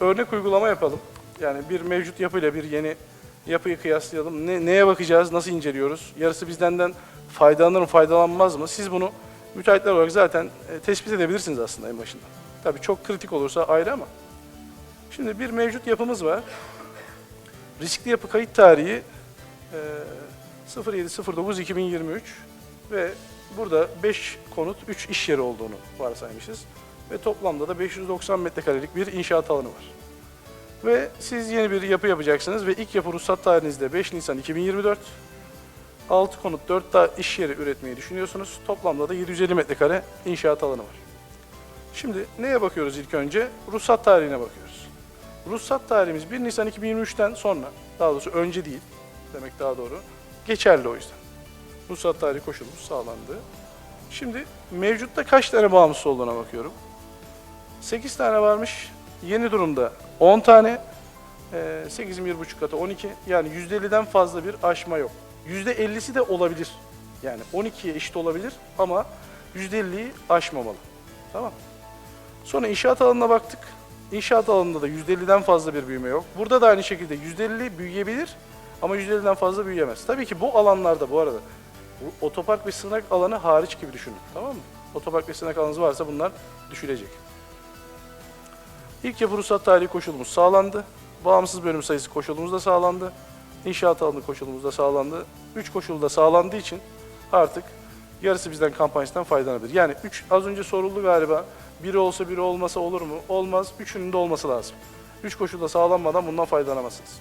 örnek uygulama yapalım. Yani bir mevcut yapıyla bir yeni yapıyı kıyaslayalım. Ne, neye bakacağız, nasıl inceliyoruz? Yarısı bizdenden faydalanır mı, faydalanmaz mı? Siz bunu müteahhitler olarak zaten e, tespit edebilirsiniz aslında en başında. Tabii çok kritik olursa ayrı ama. Şimdi bir mevcut yapımız var. Riskli yapı kayıt tarihi e, 07.09.2023 ve burada 5 konut, 3 iş yeri olduğunu varsaymışız. Ve toplamda da 590 metrekarelik bir inşaat alanı var. Ve siz yeni bir yapı yapacaksınız ve ilk yapı ruhsat tarihinizde 5 Nisan 2024. 6 konut, 4 da iş yeri üretmeyi düşünüyorsunuz. Toplamda da 750 metrekare inşaat alanı var. Şimdi neye bakıyoruz ilk önce? Ruhsat tarihine bakıyoruz. Ruhsat tarihimiz 1 Nisan 2023'ten sonra, daha doğrusu önce değil demek daha doğru, geçerli o yüzden. Ruhsat tarihi koşulumuz sağlandı. Şimdi mevcutta kaç tane bağımsız olduğuna bakıyorum. 8 tane varmış. Yeni durumda 10 tane. Ee, 8'in 1,5 katı 12. Yani %50'den fazla bir aşma yok. %50'si de olabilir. Yani 12'ye eşit olabilir ama %50'yi aşmamalı. Tamam. Sonra inşaat alanına baktık. İnşaat alanında da %50'den fazla bir büyüme yok. Burada da aynı şekilde %50 büyüyebilir ama %50'den fazla büyüyemez. Tabii ki bu alanlarda bu arada otopark ve sığınak alanı hariç gibi düşünün. Tamam mı? Otopark ve sığınak alanınız varsa bunlar düşülecek. İlk yapı ruhsat tarihi koşulumuz sağlandı. Bağımsız bölüm sayısı koşulumuz da sağlandı. İnşaat alanı koşulumuz da sağlandı. Üç koşul da sağlandığı için artık yarısı bizden kampanyasından faydalanabilir. Yani üç, az önce soruldu galiba. Biri olsa biri olmasa olur mu? Olmaz. Üçünün de olması lazım. Üç koşul da sağlanmadan bundan faydalanamazsınız.